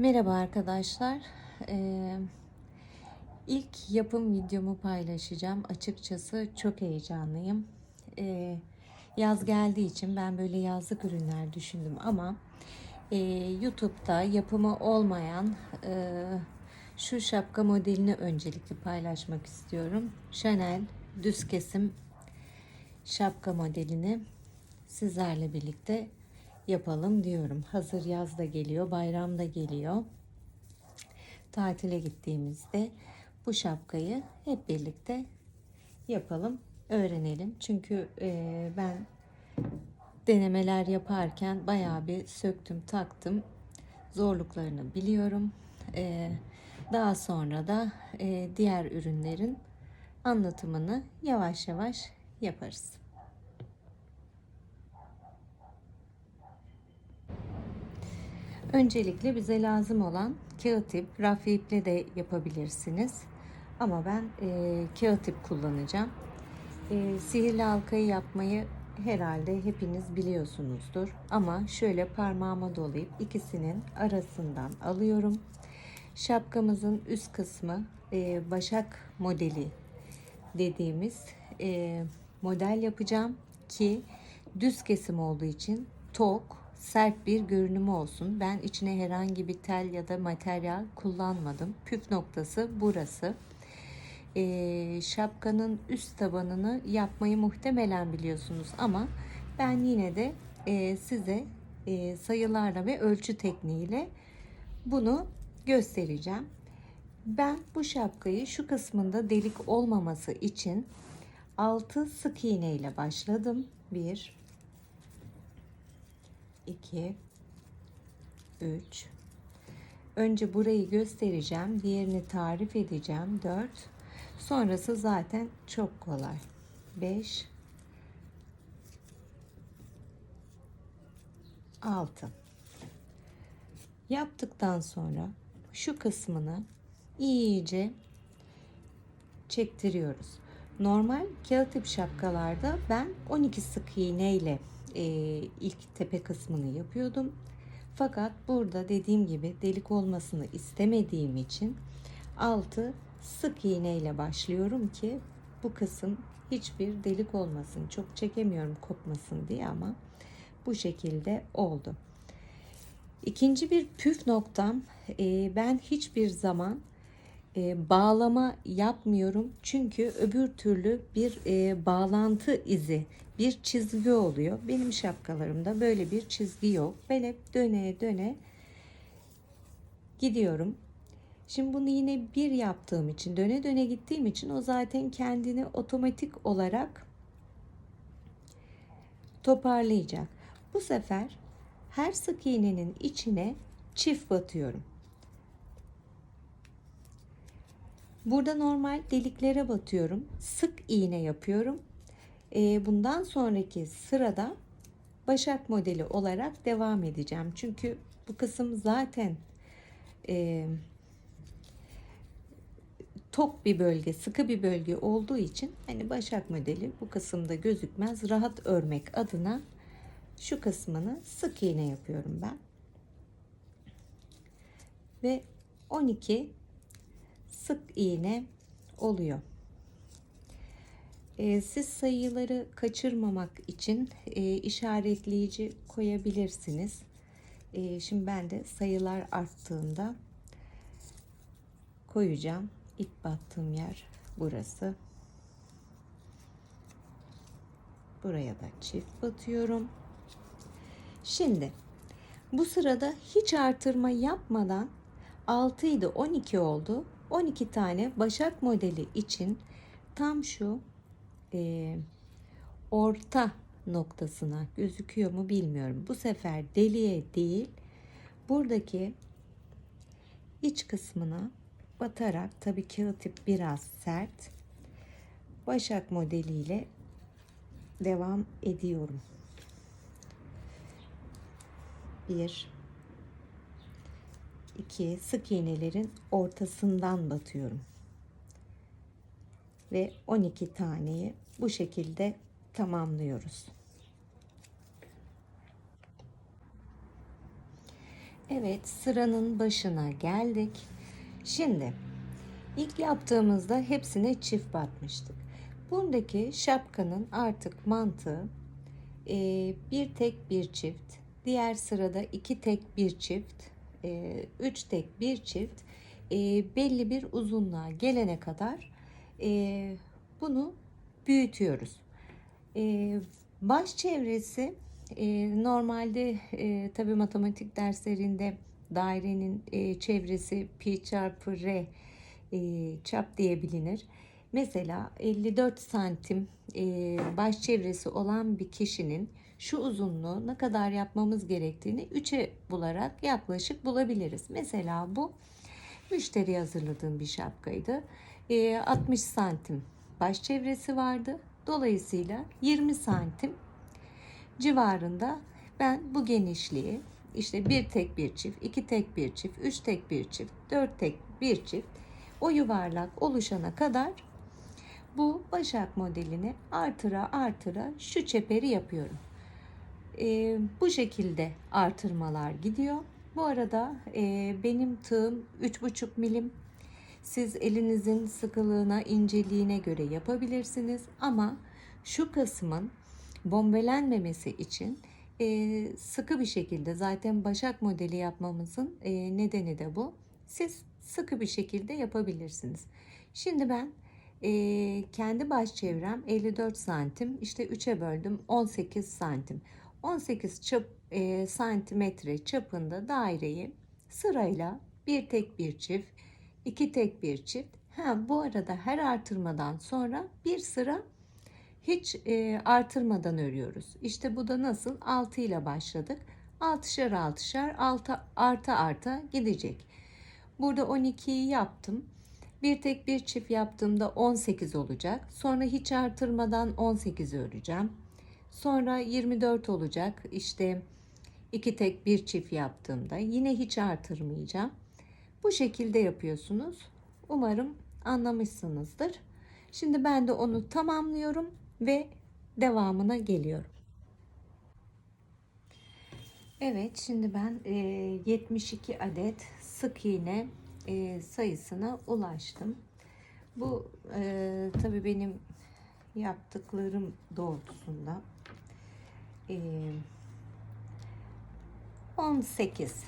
Merhaba arkadaşlar. Ee, ilk yapım videomu paylaşacağım. Açıkçası çok heyecanlıyım. Ee, yaz geldiği için ben böyle yazlık ürünler düşündüm ama e, YouTube'da yapımı olmayan e, şu şapka modelini öncelikle paylaşmak istiyorum. Chanel düz kesim şapka modelini sizlerle birlikte yapalım diyorum. Hazır yaz da geliyor, bayram da geliyor. Tatile gittiğimizde bu şapkayı hep birlikte yapalım, öğrenelim. Çünkü e, ben denemeler yaparken bayağı bir söktüm, taktım. Zorluklarını biliyorum. E, daha sonra da e, diğer ürünlerin anlatımını yavaş yavaş yaparız. Öncelikle bize lazım olan kağıt ip, raf iple de yapabilirsiniz. Ama ben e, kağıt ip kullanacağım. E, sihirli halkayı yapmayı herhalde hepiniz biliyorsunuzdur. Ama şöyle parmağıma dolayıp ikisinin arasından alıyorum. Şapkamızın üst kısmı e, başak modeli dediğimiz e, model yapacağım ki düz kesim olduğu için tok sert bir görünümü olsun. Ben içine herhangi bir tel ya da materyal kullanmadım. Püf noktası burası. Ee, şapkanın üst tabanını yapmayı muhtemelen biliyorsunuz ama ben yine de e, size e, sayılarla ve ölçü tekniğiyle bunu göstereceğim. Ben bu şapkayı şu kısmında delik olmaması için 6 sık iğne ile başladım. 1 2 3 Önce burayı göstereceğim. Diğerini tarif edeceğim. 4 Sonrası zaten çok kolay. 5 6 Yaptıktan sonra şu kısmını iyice çektiriyoruz. Normal kağıt ip şapkalarda ben 12 sık iğne ile e, ilk tepe kısmını yapıyordum. Fakat burada dediğim gibi delik olmasını istemediğim için altı sık iğne ile başlıyorum ki bu kısım hiçbir delik olmasın. Çok çekemiyorum kopmasın diye ama bu şekilde oldu. İkinci bir püf noktam e, ben hiçbir zaman e, bağlama yapmıyorum çünkü öbür türlü bir e, bağlantı izi bir çizgi oluyor. Benim şapkalarımda böyle bir çizgi yok. Ben hep döne döne gidiyorum. Şimdi bunu yine bir yaptığım için döne döne gittiğim için o zaten kendini otomatik olarak toparlayacak. Bu sefer her sık iğnenin içine çift batıyorum. Burada normal deliklere batıyorum. Sık iğne yapıyorum. E, bundan sonraki sırada başak modeli olarak devam edeceğim. Çünkü bu kısım zaten e, tok bir bölge, sıkı bir bölge olduğu için hani başak modeli bu kısımda gözükmez. Rahat örmek adına şu kısmını sık iğne yapıyorum ben. Ve 12 sık iğne oluyor. Ee, siz sayıları kaçırmamak için e, işaretleyici koyabilirsiniz. E, şimdi ben de sayılar arttığında koyacağım. İp battığım yer burası. Buraya da çift batıyorum. Şimdi bu sırada hiç artırma yapmadan 6 idi 12 oldu. 12 tane başak modeli için tam şu e, orta noktasına gözüküyor mu bilmiyorum. Bu sefer deliğe değil buradaki iç kısmına batarak tabii kağıt ip biraz sert başak modeliyle devam ediyorum. Bir 2 sık iğnelerin ortasından batıyorum. Ve 12 taneyi bu şekilde tamamlıyoruz. Evet, sıranın başına geldik. Şimdi ilk yaptığımızda hepsine çift batmıştık. Buradaki şapkanın artık mantığı e, bir tek bir çift, diğer sırada iki tek bir çift, e, üç tek bir çift, e, belli bir uzunluğa gelene kadar e, bunu büyütüyoruz. E, baş çevresi e, normalde e, tabi matematik derslerinde dairenin e, çevresi pi çarpı r e, çap diye bilinir. Mesela 54 santim e, baş çevresi olan bir kişinin şu uzunluğu ne kadar yapmamız gerektiğini 3'e bularak yaklaşık bulabiliriz. Mesela bu müşteri hazırladığım bir şapkaydı. E, 60 santim baş çevresi vardı. Dolayısıyla 20 santim civarında ben bu genişliği işte bir tek bir çift, iki tek bir çift, üç tek bir çift, dört tek bir çift o yuvarlak oluşana kadar bu başak modelini artıra artıra şu çeperi yapıyorum. Ee, bu şekilde artırmalar gidiyor. Bu arada e, benim tığım 3,5 milim. Siz elinizin sıkılığına, inceliğine göre yapabilirsiniz. Ama şu kısmın bombelenmemesi için e, sıkı bir şekilde zaten başak modeli yapmamızın e, nedeni de bu. Siz sıkı bir şekilde yapabilirsiniz. Şimdi ben e, kendi baş çevrem 54 santim işte 3'e böldüm 18 santim. 18 çap, e, santimetre çapında daireyi sırayla bir tek bir çift, iki tek bir çift. Ha, bu arada her artırmadan sonra bir sıra hiç e, artırmadan örüyoruz. İşte bu da nasıl? 6 ile başladık. 6'şar 6'şar 6 arta arta gidecek. Burada 12'yi yaptım. Bir tek bir çift yaptığımda 18 olacak. Sonra hiç artırmadan 18 öreceğim. Sonra 24 olacak. İşte iki tek bir çift yaptığımda yine hiç artırmayacağım. Bu şekilde yapıyorsunuz. Umarım anlamışsınızdır. Şimdi ben de onu tamamlıyorum ve devamına geliyorum. Evet şimdi ben e, 72 adet sık iğne e, sayısına ulaştım. Bu e, tabii benim yaptıklarım doğrultusunda e, 18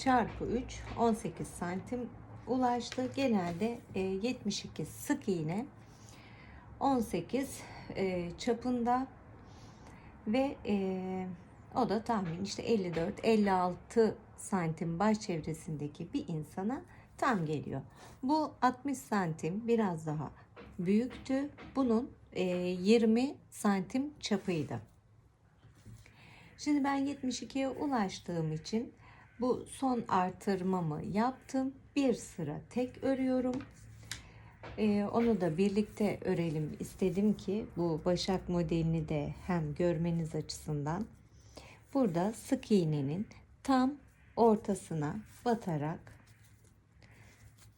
çarpı 3 18 santim ulaştı. Genelde e, 72 sık iğne 18 e, çapında ve e, o da tahmin işte 54-56 santim baş çevresindeki bir insana tam geliyor. Bu 60 santim biraz daha büyüktü. Bunun e, 20 santim çapıydı. Şimdi ben 72'ye ulaştığım için bu son artırmamı yaptım. Bir sıra tek örüyorum. Ee, onu da birlikte örelim istedim ki bu başak modelini de hem görmeniz açısından. Burada sık iğnenin tam ortasına batarak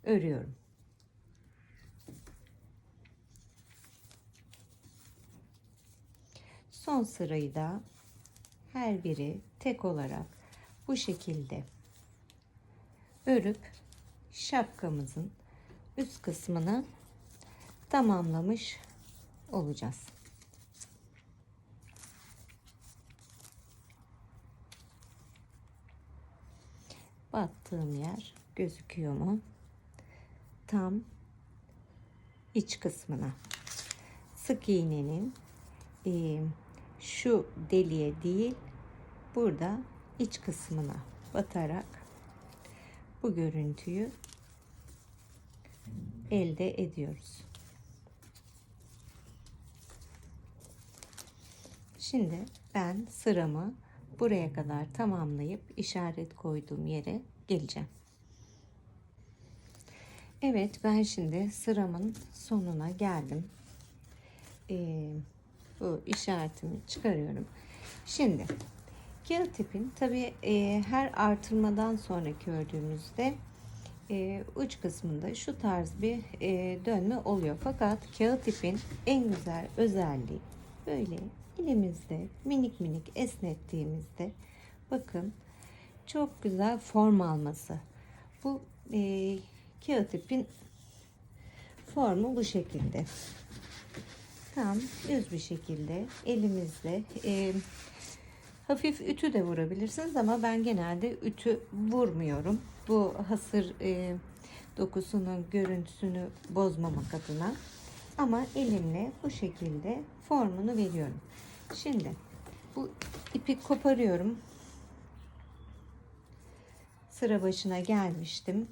örüyorum. Son sırayı da her biri tek olarak bu şekilde örüp şapkamızın üst kısmını tamamlamış olacağız. Battığım yer gözüküyor mu? Tam iç kısmına. Sık iğnenin e, şu deliğe değil burada iç kısmına batarak bu görüntüyü elde ediyoruz. Şimdi ben sıramı buraya kadar tamamlayıp işaret koyduğum yere geleceğim. Evet ben şimdi sıramın sonuna geldim. Ee, bu işaretimi çıkarıyorum. Şimdi kağıt tipin tabi e, her artırmadan sonraki ördüğümüzde e, uç kısmında şu tarz bir e, dönme oluyor. Fakat kağıt ipin en güzel özelliği böyle elimizde minik minik esnettiğimizde bakın çok güzel form alması. Bu e, kağıt ipin formu bu şekilde. Tam düz bir şekilde elimizle e, hafif ütü de vurabilirsiniz ama ben genelde ütü vurmuyorum. Bu hasır e, dokusunun görüntüsünü bozmamak adına. Ama elimle bu şekilde formunu veriyorum. Şimdi bu ipi koparıyorum. Sıra başına gelmiştim.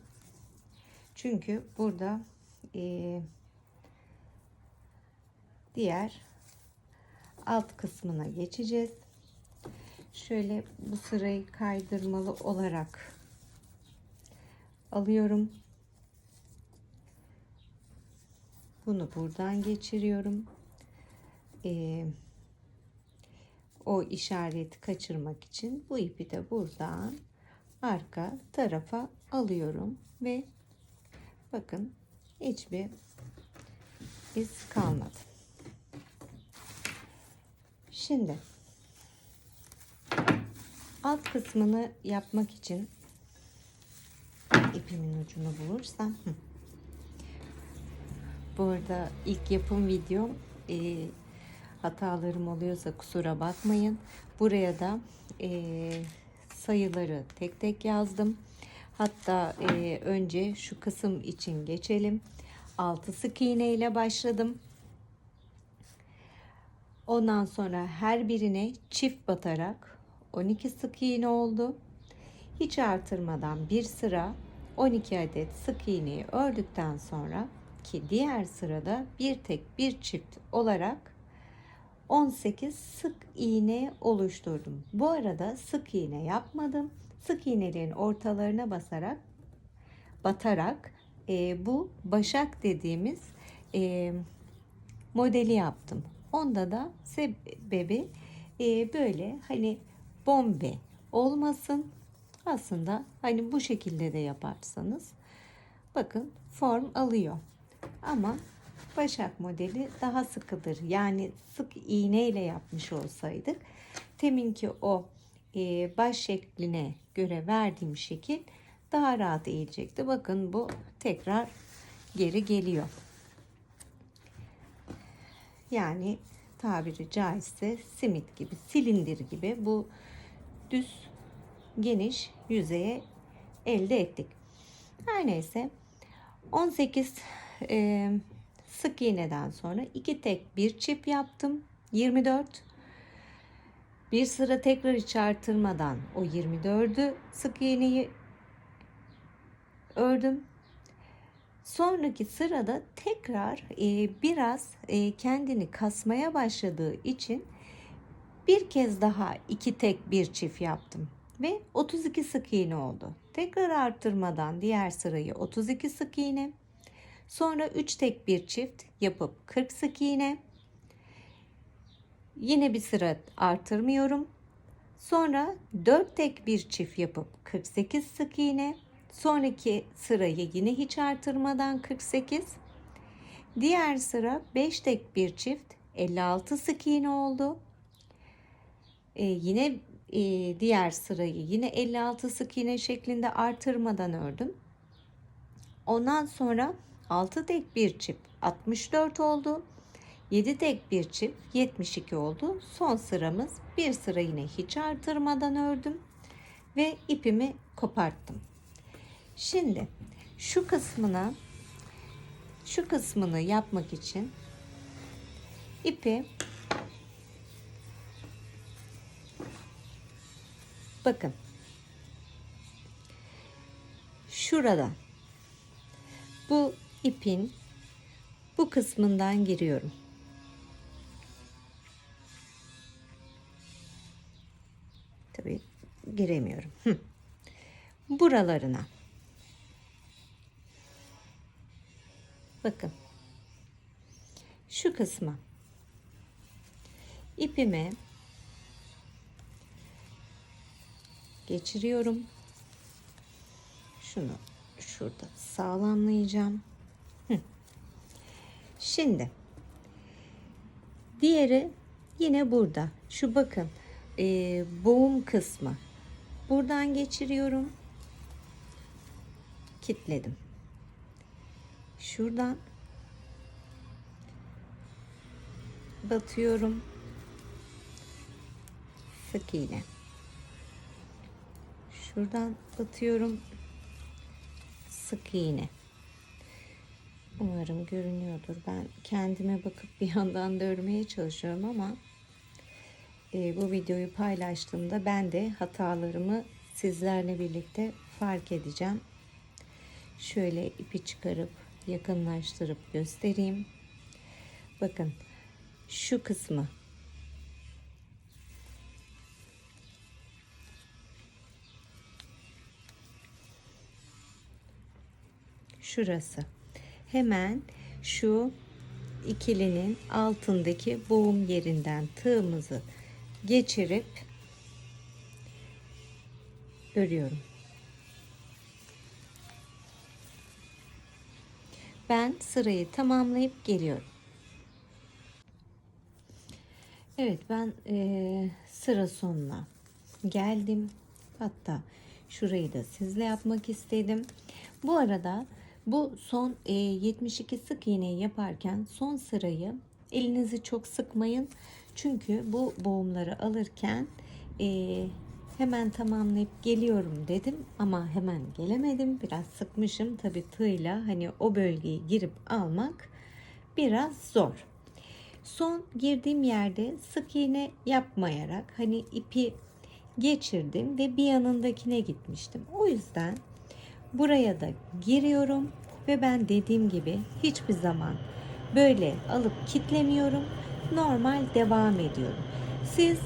Çünkü burada e, diğer alt kısmına geçeceğiz. Şöyle bu sırayı kaydırmalı olarak alıyorum. Bunu buradan geçiriyorum. Ee, o işareti kaçırmak için bu ipi de buradan arka tarafa alıyorum ve bakın hiçbir iz kalmadı. Şimdi alt kısmını yapmak için ipimin ucunu bulursam bu arada ilk yapım videom e, hatalarım oluyorsa kusura bakmayın. Buraya da e, sayıları tek tek yazdım. Hatta e, önce şu kısım için geçelim. 6 sık iğne ile başladım. Ondan sonra her birine çift batarak 12 sık iğne oldu hiç artırmadan bir sıra 12 adet sık iğneyi ördükten sonra ki diğer sırada bir tek bir çift olarak 18 sık iğne oluşturdum. Bu arada sık iğne yapmadım. Sık iğnelerin ortalarına basarak batarak e, bu başak dediğimiz e, modeli yaptım. Onda da sebebi e, böyle hani bombe olmasın aslında hani bu şekilde de yaparsanız bakın form alıyor. Ama başak modeli daha sıkıdır. Yani sık iğne ile yapmış olsaydık teminki o e, baş şekline göre verdiğim şekil daha rahat eğilecekti. Bakın bu tekrar geri geliyor. Yani tabiri caizse simit gibi, silindir gibi bu düz geniş yüzeye elde ettik. Her neyse 18 e, sık iğneden sonra iki tek bir çift yaptım. 24 bir sıra tekrar hiç artırmadan o 24'ü sık iğneyi ördüm. Sonraki sırada tekrar e, biraz e, kendini kasmaya başladığı için bir kez daha iki tek bir çift yaptım ve 32 sık iğne oldu. Tekrar arttırmadan diğer sırayı 32 sık iğne. Sonra 3 tek bir çift yapıp 40 sık iğne. Yine bir sıra artırmıyorum. Sonra 4 tek bir çift yapıp 48 sık iğne. Sonraki sırayı yine hiç artırmadan 48. Diğer sıra 5 tek bir çift 56 sık iğne oldu. Ee, yine e, diğer sırayı yine 56 sık iğne şeklinde artırmadan ördüm. Ondan sonra 6 tek bir çift 64 oldu. 7 tek bir çift 72 oldu. Son sıramız bir sıra yine hiç artırmadan ördüm ve ipimi koparttım. Şimdi şu kısmına şu kısmını yapmak için ipi bakın şurada bu ipin bu kısmından giriyorum. Tabii giremiyorum. Buralarına. Bakın. Şu kısma ipimi geçiriyorum. Şunu şurada sağlamlayacağım. Şimdi diğeri yine burada. Şu bakın e, boğum kısmı. Buradan geçiriyorum. Kitledim. Şuradan batıyorum. Sık iğne. Şuradan batıyorum. Sık iğne. Umarım görünüyordur. Ben kendime bakıp bir yandan da örmeye çalışıyorum ama e, bu videoyu paylaştığımda ben de hatalarımı sizlerle birlikte fark edeceğim. Şöyle ipi çıkarıp yakınlaştırıp göstereyim. Bakın şu kısmı şurası. Hemen şu ikilinin altındaki boğum yerinden tığımızı geçirip örüyorum. Ben sırayı tamamlayıp geliyorum. Evet ben eee, sıra sonuna geldim. Hatta şurayı da sizle yapmak istedim. Bu arada bu son eee, 72 sık iğneyi yaparken son sırayı elinizi çok sıkmayın. Çünkü bu boğumları alırken eee, hemen tamamlayıp geliyorum dedim ama hemen gelemedim. Biraz sıkmışım tabii tığla hani o bölgeyi girip almak biraz zor. Son girdiğim yerde sık iğne yapmayarak hani ipi geçirdim ve bir yanındakine gitmiştim. O yüzden buraya da giriyorum ve ben dediğim gibi hiçbir zaman böyle alıp kitlemiyorum. Normal devam ediyorum. Siz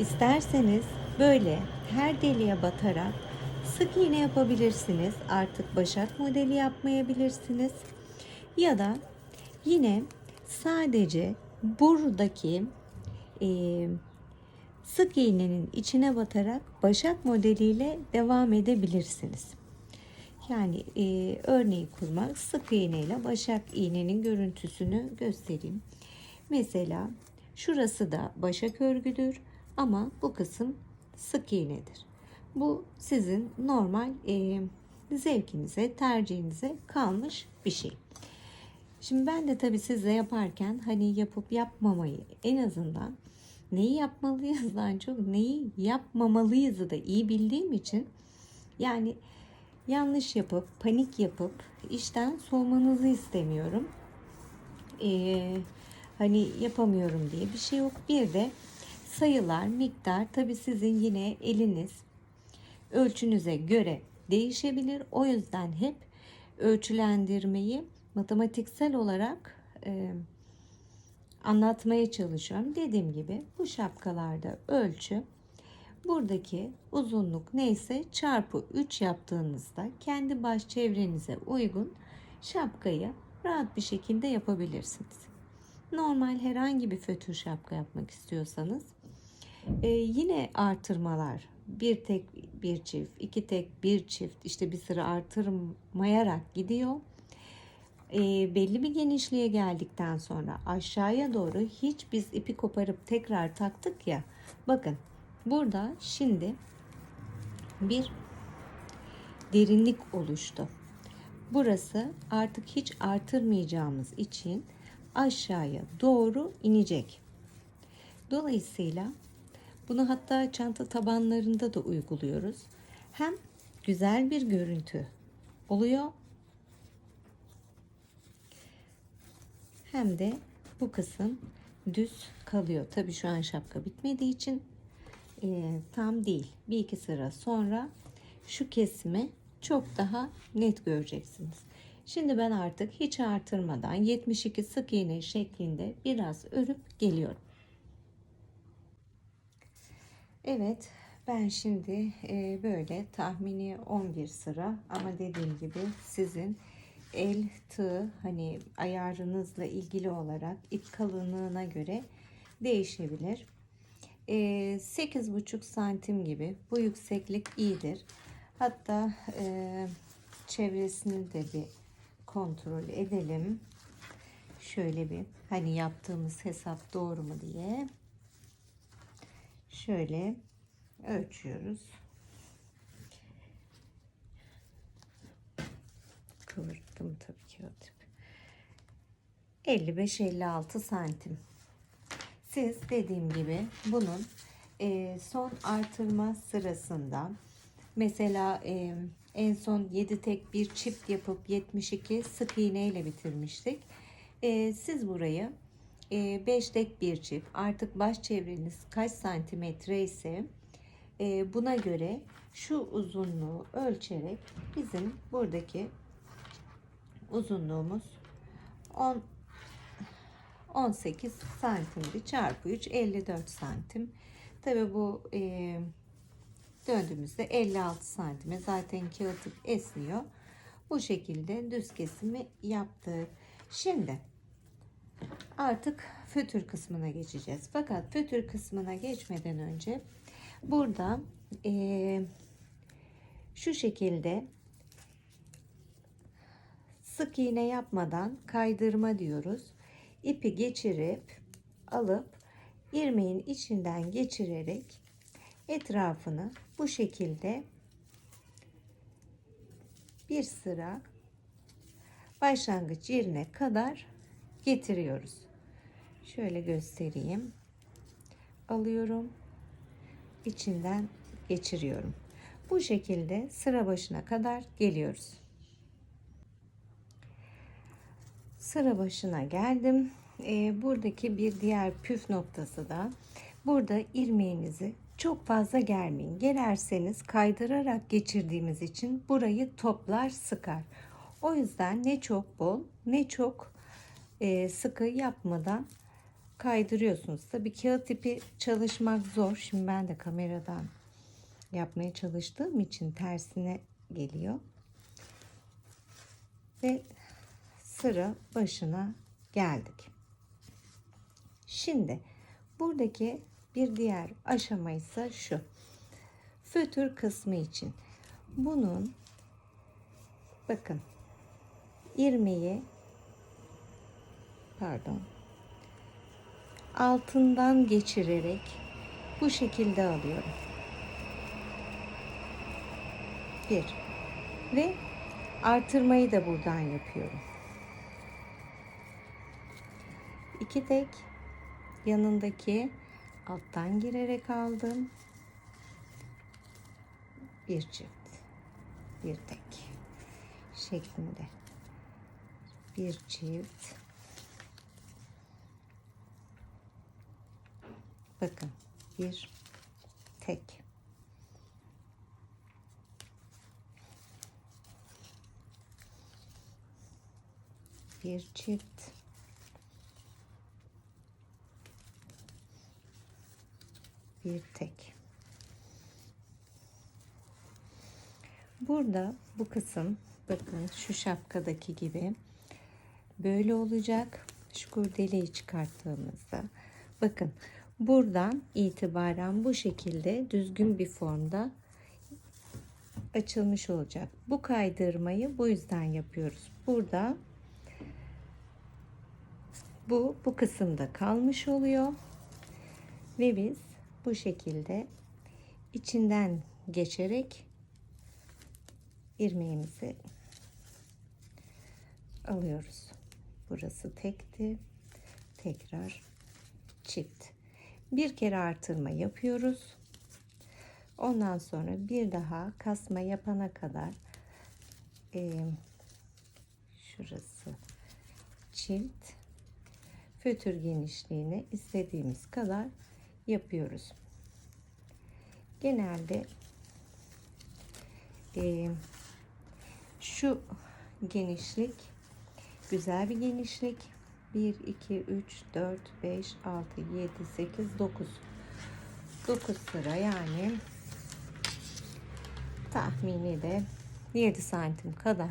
isterseniz böyle her deliğe batarak sık iğne yapabilirsiniz. Artık başak modeli yapmayabilirsiniz. Ya da yine sadece buradaki e, sık iğnenin içine batarak başak modeliyle devam edebilirsiniz. Yani e, örneği kurmak sık iğne ile başak iğnenin görüntüsünü göstereyim. Mesela şurası da başak örgüdür ama bu kısım sık iğnedir. Bu sizin normal e, zevkinize, tercihinize kalmış bir şey. Şimdi ben de tabii sizle yaparken hani yapıp yapmamayı en azından neyi yapmalıyızdan çok neyi yapmamalıyızı da iyi bildiğim için yani yanlış yapıp panik yapıp işten soğumanızı istemiyorum. Ee, hani yapamıyorum diye bir şey yok. Bir de sayılar, miktar tabii sizin yine eliniz ölçünüze göre değişebilir. O yüzden hep ölçülendirmeyi matematiksel olarak e, anlatmaya çalışıyorum. Dediğim gibi bu şapkalarda ölçü buradaki uzunluk neyse çarpı 3 yaptığınızda kendi baş çevrenize uygun şapkayı rahat bir şekilde yapabilirsiniz. Normal herhangi bir fötür şapka yapmak istiyorsanız e, yine artırmalar bir tek bir çift, iki tek bir çift işte bir sıra artırmayarak gidiyor e, belli bir genişliğe geldikten sonra aşağıya doğru hiç biz ipi koparıp tekrar taktık ya. Bakın burada şimdi bir derinlik oluştu. Burası artık hiç artırmayacağımız için aşağıya doğru inecek. Dolayısıyla bunu hatta çanta tabanlarında da uyguluyoruz. Hem güzel bir görüntü oluyor hem de bu kısım düz kalıyor. Tabi şu an şapka bitmediği için e, tam değil. Bir iki sıra sonra şu kesimi çok daha net göreceksiniz. Şimdi ben artık hiç artırmadan 72 sık iğne şeklinde biraz örüp geliyorum. Evet ben şimdi e, böyle tahmini 11 sıra ama dediğim gibi sizin el tığ hani ayarınızla ilgili olarak ip kalınlığına göre değişebilir. Ee, 8,5 santim gibi bu yükseklik iyidir. Hatta e, çevresini de bir kontrol edelim. Şöyle bir hani yaptığımız hesap doğru mu diye. Şöyle ölçüyoruz. Kıvırttım tabii ki o tip. 55-56 santim. Siz dediğim gibi bunun e, son artırma sırasında mesela e, en son 7 tek bir çift yapıp 72 sık iğne ile bitirmiştik. E, siz burayı 5 tek bir çift artık baş çevreniz kaç santimetre ise e, buna göre şu uzunluğu ölçerek bizim buradaki uzunluğumuz 10 18 santimdi çarpı 3 54 santim. Tabi bu e, döndüğümüzde 56 santime zaten kağıt esniyor. Bu şekilde düz kesimi yaptık. Şimdi artık fötür kısmına geçeceğiz. Fakat fötür kısmına geçmeden önce burada e, şu şekilde sık iğne yapmadan kaydırma diyoruz. İpi geçirip alıp irmiğin içinden geçirerek etrafını bu şekilde bir sıra başlangıç yerine kadar getiriyoruz. Şöyle göstereyim. Alıyorum. içinden geçiriyorum. Bu şekilde sıra başına kadar geliyoruz. Sıra başına geldim. Ee, buradaki bir diğer püf noktası da burada ilmeğinizi çok fazla germeyin. Gererseniz kaydırarak geçirdiğimiz için burayı toplar sıkar. O yüzden ne çok bol ne çok e, sıkı yapmadan kaydırıyorsunuz. Tabii kağıt tipi çalışmak zor. Şimdi ben de kameradan yapmaya çalıştığım için tersine geliyor. Ve sıra başına geldik. Şimdi buradaki bir diğer aşama ise şu. Fötür kısmı için bunun bakın irmiği pardon altından geçirerek bu şekilde alıyorum. Bir ve artırmayı da buradan yapıyorum. İki tek yanındaki alttan girerek aldım. Bir çift, bir tek şeklinde. Bir çift. Bakın bir tek. Bir çift. Bir tek. Burada bu kısım bakın şu şapkadaki gibi böyle olacak. Şu kurdeleyi çıkarttığımızda bakın buradan itibaren bu şekilde düzgün bir formda açılmış olacak. Bu kaydırmayı bu yüzden yapıyoruz. Burada bu bu kısımda kalmış oluyor ve biz bu şekilde içinden geçerek irmiğimizi alıyoruz. Burası tekti. Tekrar çift. Bir kere artırma yapıyoruz. Ondan sonra bir daha kasma yapana kadar e, şurası çift fötür genişliğini istediğimiz kadar yapıyoruz. Genelde e, şu genişlik güzel bir genişlik. 1, 2, 3, 4, 5, 6, 7, 8, 9. 9 sıra yani tahmini de 7 santim kadar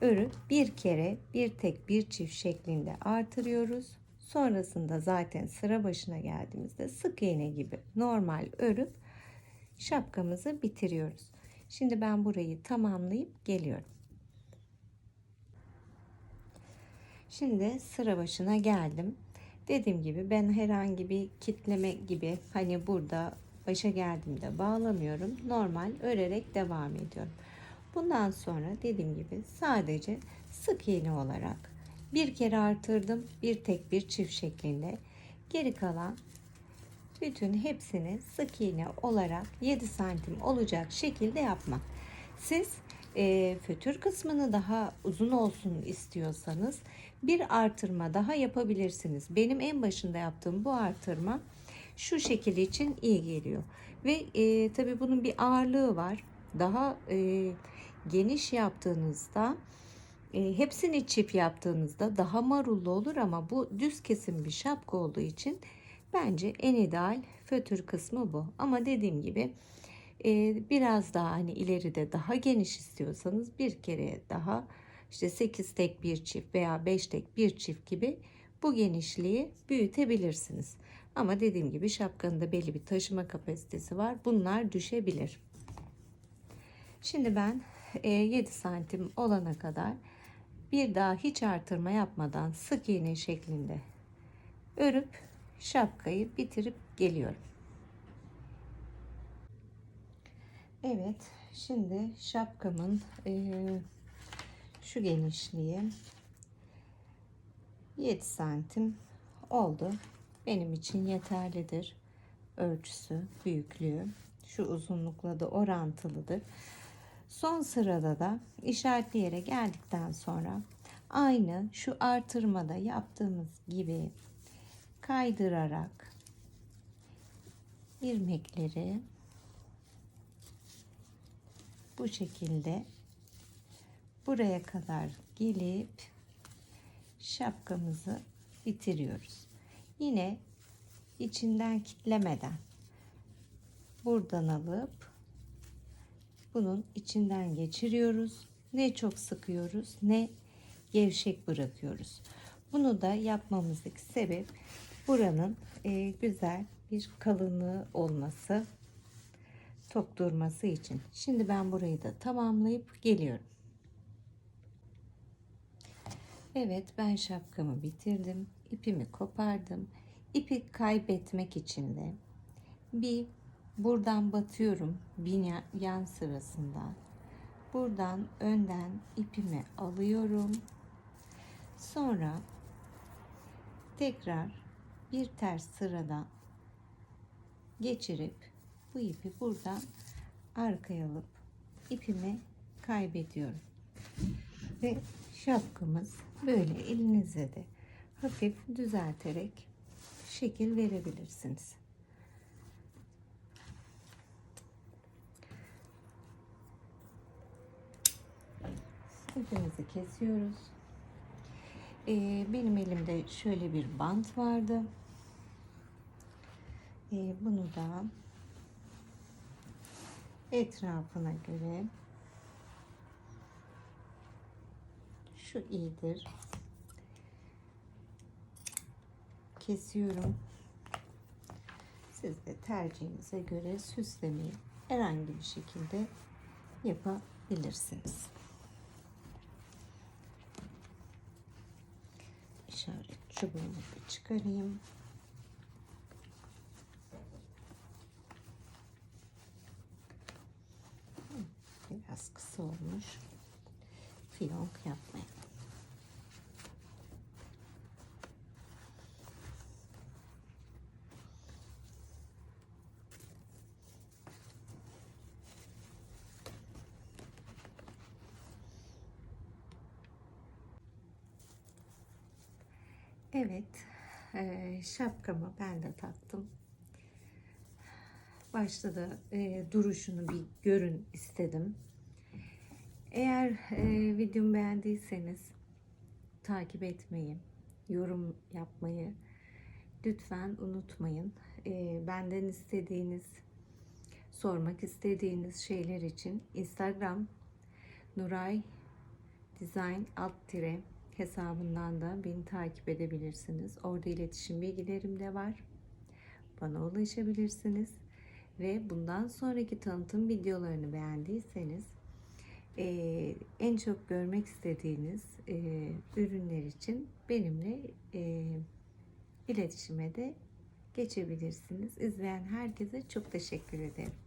örüp bir kere bir tek bir çift şeklinde artırıyoruz. Sonrasında zaten sıra başına geldiğimizde sık iğne gibi normal örüp şapkamızı bitiriyoruz. Şimdi ben burayı tamamlayıp geliyorum. Şimdi sıra başına geldim. Dediğim gibi ben herhangi bir kitleme gibi hani burada başa geldiğimde bağlamıyorum. Normal örerek devam ediyorum. Bundan sonra dediğim gibi sadece sık iğne olarak bir kere artırdım. Bir tek bir çift şeklinde. Geri kalan bütün hepsini sık iğne olarak 7 santim olacak şekilde yapmak. Siz e, fötür kısmını daha uzun olsun istiyorsanız bir artırma daha yapabilirsiniz. Benim en başında yaptığım bu artırma şu şekil için iyi geliyor. Ve e, tabi bunun bir ağırlığı var. Daha e, geniş yaptığınızda e, hepsini çift yaptığınızda daha marullu olur ama bu düz kesim bir şapka olduğu için bence en ideal fötür kısmı bu. Ama dediğim gibi e, biraz daha hani ileride daha geniş istiyorsanız bir kere daha işte 8 tek bir çift veya 5 tek bir çift gibi bu genişliği büyütebilirsiniz. Ama dediğim gibi şapkanın da belli bir taşıma kapasitesi var. Bunlar düşebilir. Şimdi ben 7 santim olana kadar bir daha hiç artırma yapmadan sık iğne şeklinde örüp şapkayı bitirip geliyorum. Evet, şimdi şapkamın e, şu genişliği 7 santim oldu. Benim için yeterlidir. Ölçüsü, büyüklüğü şu uzunlukla da orantılıdır. Son sırada da işaretli yere geldikten sonra aynı şu artırmada yaptığımız gibi kaydırarak ilmekleri bu şekilde buraya kadar gelip şapkamızı bitiriyoruz. Yine içinden kitlemeden buradan alıp bunun içinden geçiriyoruz. Ne çok sıkıyoruz ne gevşek bırakıyoruz. Bunu da yapmamızdaki sebep buranın e, güzel bir kalınlığı olması, tok durması için. Şimdi ben burayı da tamamlayıp geliyorum. Evet ben şapkamı bitirdim. İpimi kopardım. İpi kaybetmek için de bir buradan batıyorum bin yan sırasında. Buradan önden ipimi alıyorum. Sonra tekrar bir ters sıradan geçirip bu ipi buradan arkaya alıp ipimi kaybediyorum. Ve şapkamız böyle elinize de hafif düzelterek şekil verebilirsiniz. İpimizi kesiyoruz. Ee, benim elimde şöyle bir bant vardı. Ee, bunu da etrafına göre şu iyidir. Kesiyorum. Siz de tercihinize göre süslemeyi herhangi bir şekilde yapabilirsiniz. İşaret çubuğumu da çıkarayım. Biraz kısa olmuş. Fiyonk yapmayalım. Evet, e, şapkamı ben de taktım. Başta da duruşunu bir görün istedim. Eğer videomu beğendiyseniz takip etmeyi, yorum yapmayı lütfen unutmayın. Benden istediğiniz, sormak istediğiniz şeyler için Instagram Nuray Design alt tire hesabından da beni takip edebilirsiniz. Orada iletişim bilgilerim de var. Bana ulaşabilirsiniz. Ve bundan sonraki tanıtım videolarını beğendiyseniz e, en çok görmek istediğiniz e, ürünler için benimle e, iletişime de geçebilirsiniz. İzleyen herkese çok teşekkür ederim.